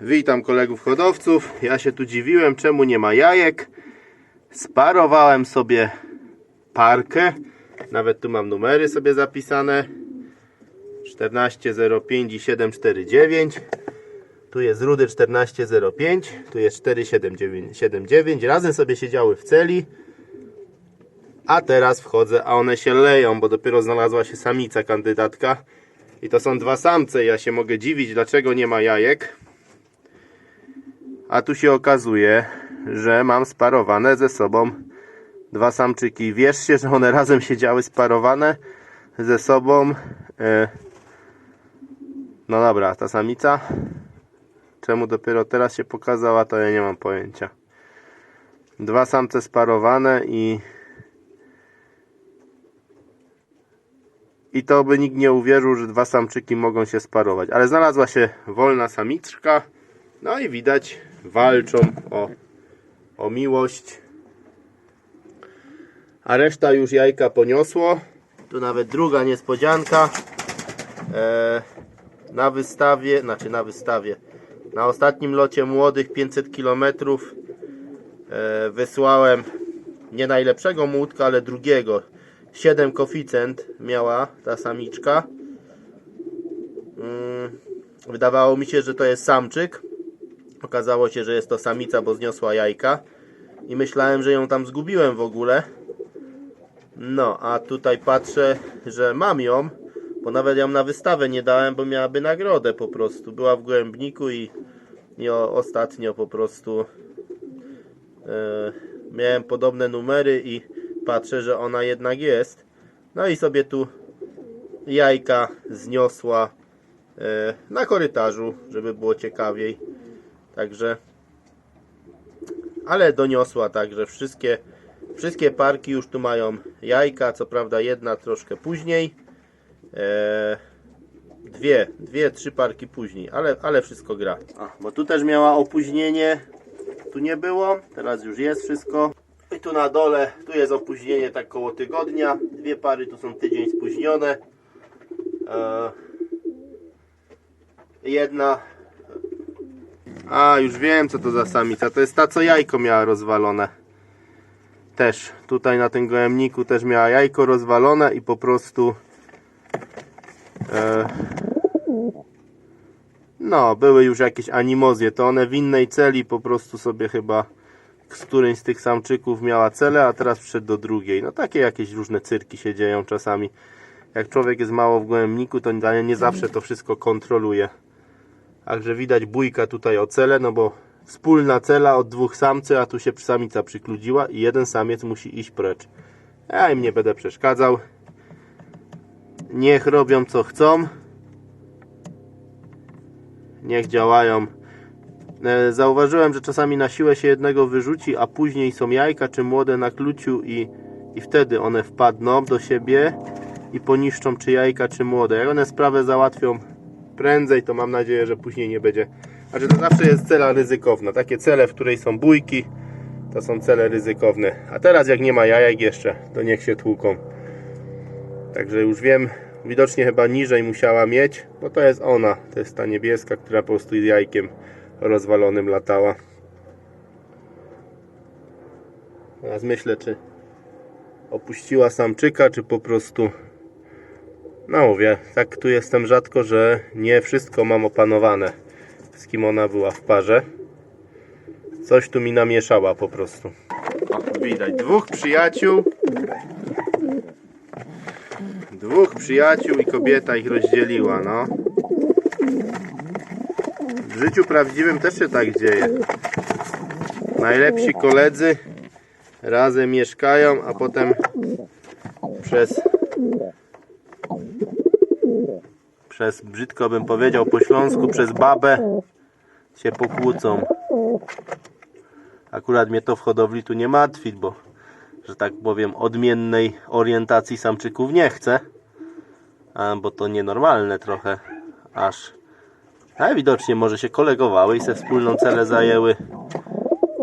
Witam kolegów hodowców. Ja się tu dziwiłem, czemu nie ma jajek. Sparowałem sobie parkę. Nawet tu mam numery sobie zapisane. 1405 i 749. Tu jest rudy 1405, tu jest 4779. Razem sobie siedziały w celi. A teraz wchodzę, a one się leją, bo dopiero znalazła się samica kandydatka. I to są dwa samce. Ja się mogę dziwić, dlaczego nie ma jajek. A tu się okazuje, że mam sparowane ze sobą dwa samczyki. Wierzcie, że one razem siedziały sparowane ze sobą. E, No dobra, ta samica. Czemu dopiero teraz się pokazała, to ja nie mam pojęcia. Dwa samce sparowane i I to by nikt nie uwierzył, że dwa samczyki mogą się sparować. Ale znalazła się wolna samiczka. No i widać, walczą o, o miłość. A reszta już jajka poniosło. Tu nawet druga niespodzianka. E, na wystawie, znaczy na wystawie, na ostatnim locie młodych 500 km e, wysłałem nie najlepszego młódka, ale drugiego. 7 koficent miała ta samiczka. Mm, Wydawało mi się, że to jest samczyk. Okazało się, że jest to samica, bo zniosła jajka. I myślałem, że ją tam zgubiłem w ogóle. No, a tutaj patrzę, że mam ją, bo nawet ją na wystawę nie dałem, bo miałaby nagrodę po prostu. Była w głębniku i, i ostatnio po prostu e, miałem podobne numery i patrzę, że ona jednak jest. No i sobie tu jajka zniosła e, na korytarzu, żeby było ciekawiej. Także ale doniosła także wszystkie wszystkie parki już tu mają jajka, co prawda jedna troszkę później. E, dwie, dwie, trzy parki później, ale, ale wszystko gra. A, bo tu też miała opóźnienie, tu nie było, teraz już jest wszystko. I tu na dole, tu jest opóźnienie tak koło tygodnia. Dwie pary tu są tydzień spóźnione. E, jedna. A, już wiem co to za samica. To jest ta, co jajko miała rozwalone. Też tutaj na tym gołębniku też miała jajko rozwalone i po prostu. E, no, były już jakieś animozje. To one w innej celi po prostu sobie chyba z którymś z tych samczyków miała celę, a teraz przyszedł do drugiej. No takie jakieś różne cyrki się dzieją czasami. Jak człowiek jest mało w gołębniku, to nie zawsze to wszystko kontroluje. Także widać bójka tutaj o celę, no bo wspólna cela od dwóch samcy, a tu się samica przykludziła i jeden samiec musi iść precz. Ja im nie będę przeszkadzał. Niech robią co chcą. Niech działają E, Zauważyłem, że czasami na siłę się jednego wyrzuci, a później są jajka czy młode na kluciu i, i wtedy one wpadną do siebie i poniszczą czy jajka czy młode. Jak one sprawę załatwią prędzej, to mam nadzieję, że później nie będzie. Znaczy to zawsze jest cela ryzykowna. Takie cele, w której są bójki, to są cele ryzykowne. A teraz jak nie ma jajek jeszcze, to niech się tłuką. Także już wiem, widocznie chyba niżej musiała mieć, bo to jest ona. To jest ta niebieska, która po prostu z jajkiem rozwalonym latała. Teraz myślę, czy opuściła samczyka, czy po prostu. No mówię, tak tu jestem rzadko, że nie wszystko mam opanowane. Z kim ona była w parze. Coś tu mi namieszała po prostu. O, widać dwóch przyjaciół. Dwóch przyjaciół i kobieta ich rozdzieliła, no. W życiu prawdziwym też się tak dzieje. Najlepsi koledzy razem mieszkają, a potem przez przez brzydko bym powiedział po śląsku przez babę się pokłócą. Akurat mnie to w hodowli tu nie martwi, bo że tak powiem odmiennej orientacji samczyków nie chcę. A, bo to nienormalne trochę aż ale widocznie może się kolegowały i se wspólną celę zajęły.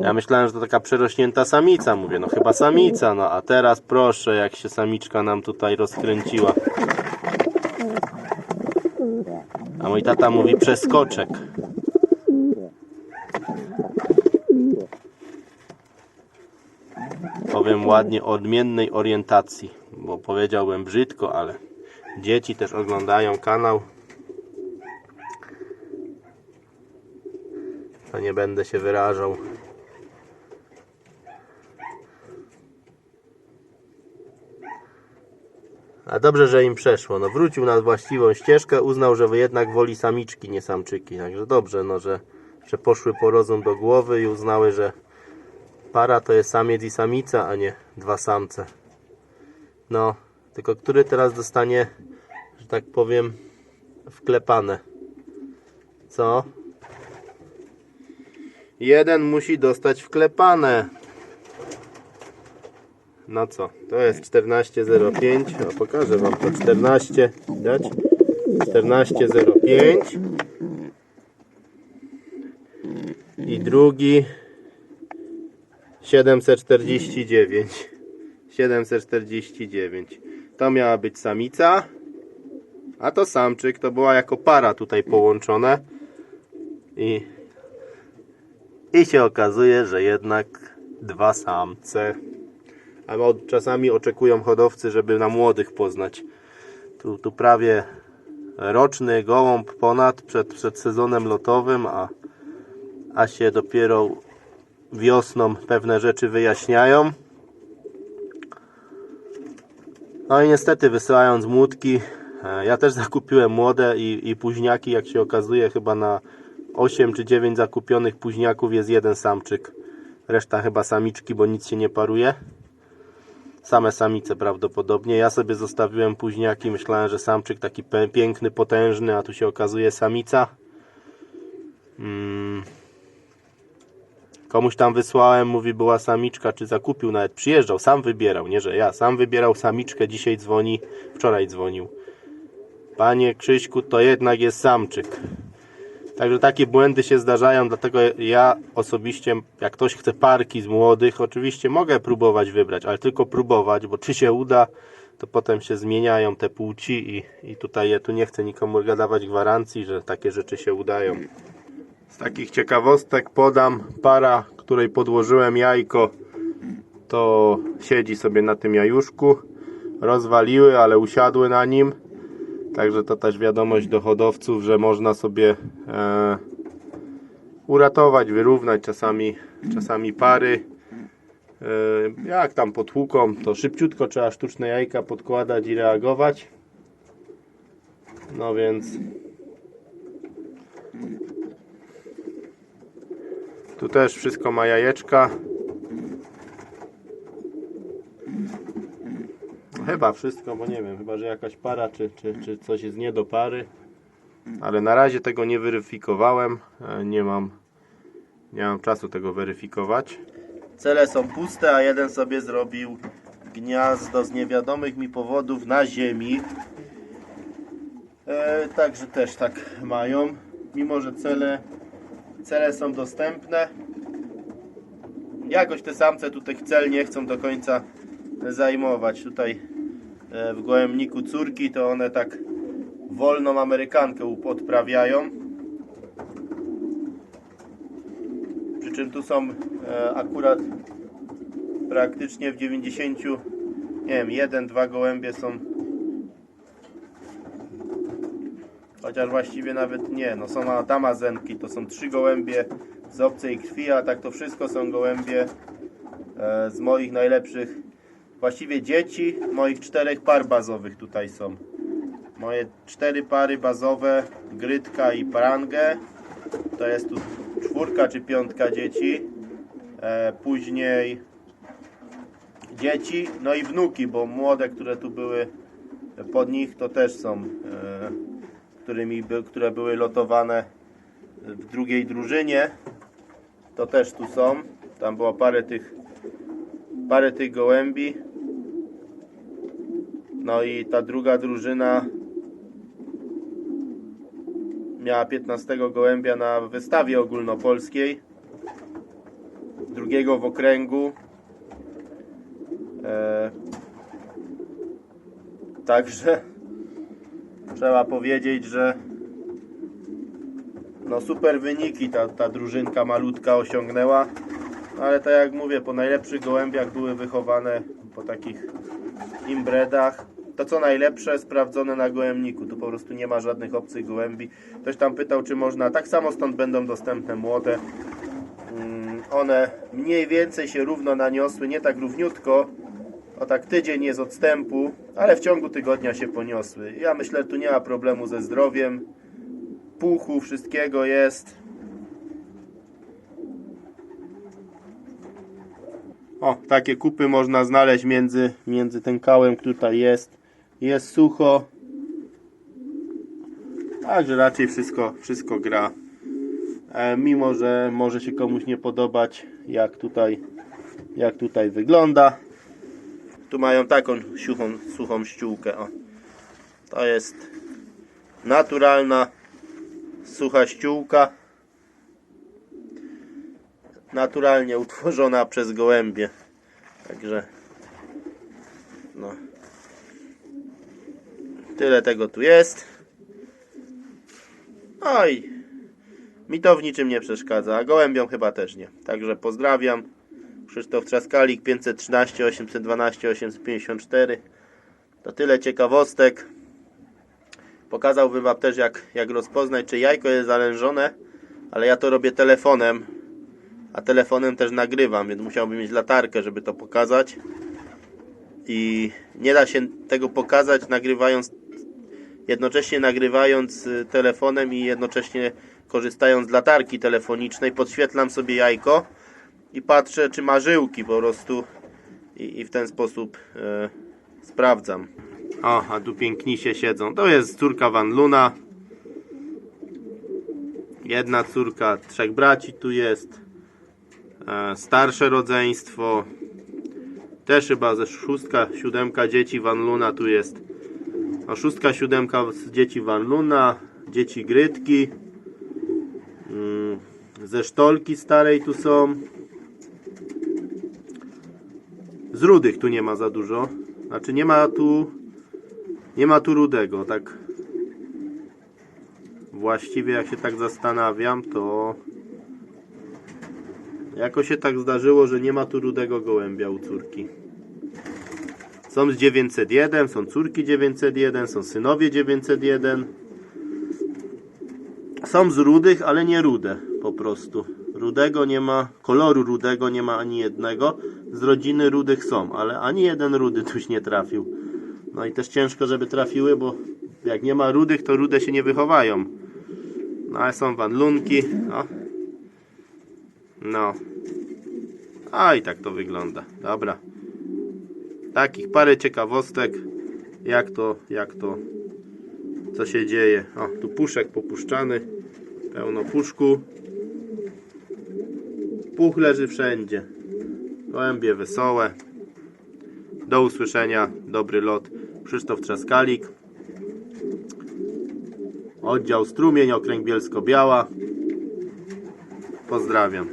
Ja myślałem, że to taka przerośnięta samica. Mówię, no chyba samica, no a teraz proszę, jak się samiczka nam tutaj rozkręciła. A mój tata mówi przeskoczek. Powiem ładnie odmiennej orientacji, bo powiedziałbym brzydko, ale dzieci też oglądają kanał. To nie będę się wyrażał A dobrze, że im przeszło. No wrócił na właściwą ścieżkę, uznał, że jednak woli samiczki, nie samczyki. Także dobrze, no, że, że poszły po rozum do głowy i uznały, że para to jest samiec i samica, a nie dwa samce. No, tylko który teraz dostanie, że tak powiem, wklepane? Co? Jeden musi dostać wklepane. No co? To jest 14.05. A pokażę wam to 14. Widać? 14.05. I drugi 749. 749. To miała być samica. A to samczyk. To była jako para tutaj połączone. I, i się okazuje, że jednak dwa samce. A czasami oczekują hodowcy, żeby na młodych poznać. Tu, tu prawie roczny gołąb ponad przed, przed sezonem lotowym, a, a się dopiero wiosną pewne rzeczy wyjaśniają. No i niestety wysyłając młódki, e, ja też zakupiłem młode i, i późniaki, jak się okazuje, chyba na 8 czy 9 zakupionych późniaków jest jeden samczyk. Reszta chyba samiczki, bo nic się nie paruje. Same samice prawdopodobnie. Ja sobie zostawiłem późniaki, myślałem, że samczyk taki piękny, potężny, a tu się okazuje samica. Mm. Komuś tam wysłałem, mówi była samiczka, czy zakupił, nawet przyjeżdżał, sam wybierał, nie że ja, sam wybierał samiczkę, dzisiaj dzwoni, wczoraj dzwonił. Panie Krzyśku, to jednak jest samczyk. Także takie błędy się zdarzają, dlatego ja osobiście, jak ktoś chce parki z młodych, oczywiście mogę próbować wybrać, ale tylko próbować, bo czy się uda, to potem się zmieniają te płci i, i tutaj ja tu nie chcę nikomu dawać gwarancji, że takie rzeczy się udają. Z takich ciekawostek podam para, której podłożyłem jajko, to siedzi sobie na tym jajuszku. Rozwaliły, ale usiadły na nim. Także to też wiadomość do hodowców, że można sobie e, uratować, wyrównać czasami, czasami pary. E, jak tam potłuką, to szybciutko trzeba sztuczne jajka podkładać i reagować. No więc tu też wszystko ma jajeczka. Chyba wszystko, bo nie wiem, chyba że jakaś para, czy, czy, czy coś jest nie do pary. Ale na razie tego nie weryfikowałem. E, Nie mam, nie mam czasu tego weryfikować. Cele są puste, a jeden sobie zrobił gniazdo z niewiadomych mi powodów na ziemi. E, także też tak mają. Mimo, że cele, cele są dostępne. Jakoś te samce tu tych cel nie chcą do końca zajmować. Tutaj w gołębniku córki to one tak wolną amerykankę up- odprawiają. Przy czym tu są e, akurat praktycznie w 90, nie wiem, jeden, dwa gołębie są. Chociaż właściwie nawet nie, no są damazenki, to są trzy gołębie z obcej krwi, a tak to wszystko są gołębie e, z moich najlepszych właściwie dzieci moich czterech par bazowych tutaj są. Moje cztery pary bazowe, Grytka i Prangę. To jest tu czwórka czy piątka dzieci. E, później dzieci, no i wnuki, bo młode, które tu były pod nich, to też są, e, którymi by, które były lotowane w drugiej drużynie. To też tu są. Tam było parę tych parę tych gołębi. No i ta druga drużyna miała 15 gołębia na wystawie ogólnopolskiej. Drugiego w okręgu. E, także trzeba powiedzieć, że no super wyniki ta, ta drużynka malutka osiągnęła. No, ale tak jak mówię, po najlepszych gołębiach były wychowane, po takich imbredach. To co najlepsze, sprawdzone na gołębniku. Tu po prostu nie ma żadnych obcych gołębi. Ktoś tam pytał, czy można. Tak samo stąd będą dostępne młode. Mm, One mniej więcej się równo naniosły, nie tak równiutko. O tak tydzień jest odstępu, ale w ciągu tygodnia się poniosły. Ja myślę, że tu nie ma problemu ze zdrowiem. Puchu, wszystkiego jest. O, takie kupy można znaleźć między, między tym kałem, który tutaj jest. Jest sucho. Także raczej wszystko, wszystko gra. E, mimo, że może się komuś nie podobać, jak tutaj, jak tutaj wygląda. Tu mają taką suchą, suchą ściółkę. O. To jest naturalna, sucha ściółka. Naturalnie utworzona przez gołębie. Także no. Tyle tego tu jest. Oj. Mi to w niczym nie przeszkadza, a gołębiom chyba też nie. Także pozdrawiam. Krzysztof Trzaskalik 513 812 854. To tyle ciekawostek. Pokazałbym Wam też jak, jak rozpoznać czy jajko jest zalężone, ale ja to robię telefonem, a telefonem też nagrywam, więc musiałbym mieć latarkę, żeby to pokazać. I nie da się tego pokazać nagrywając jednocześnie nagrywając y, telefonem i jednocześnie korzystając z latarki telefonicznej, podświetlam sobie jajko i patrzę, czy ma żyłki po prostu i, i w ten sposób e, sprawdzam. O, a tu pięknisie siedzą. To jest córka Van Luna. Jedna córka, trzech braci tu jest. E, starsze rodzeństwo. Też chyba ze szóstka, siódemka dzieci Van Luna tu jest. A szóstka, siódemka z dzieci Van Luna, dzieci Grytki. Mm, Ze sztolki starej tu są. Z rudych tu nie ma za dużo. Znaczy nie ma tu nie ma tu rudego, tak właściwie jak się tak zastanawiam, to jako się tak zdarzyło, że nie ma tu rudego gołębia u córki. Są z 901, są córki 901, są synowie 901. Są z rudych, ale nie rude po prostu. Rudego nie ma, koloru rudego nie ma ani jednego. Z rodziny rudych są, ale ani jeden rudy tuś nie trafił. No i też ciężko, żeby trafiły, bo jak nie ma rudych, to rude się nie wychowają. No ale są wanlunki. No. no. A i tak to wygląda. Dobra. Takich parę ciekawostek. Jak to, jak to, co się dzieje. O, tu puszek popuszczany. Pełno puszku. Puch leży wszędzie. Gołębie wesołe. Do usłyszenia. Dobry lot. Krzysztof Trzaskalik. Oddział Strumień, Okręg Bielsko-Biała. Pozdrawiam.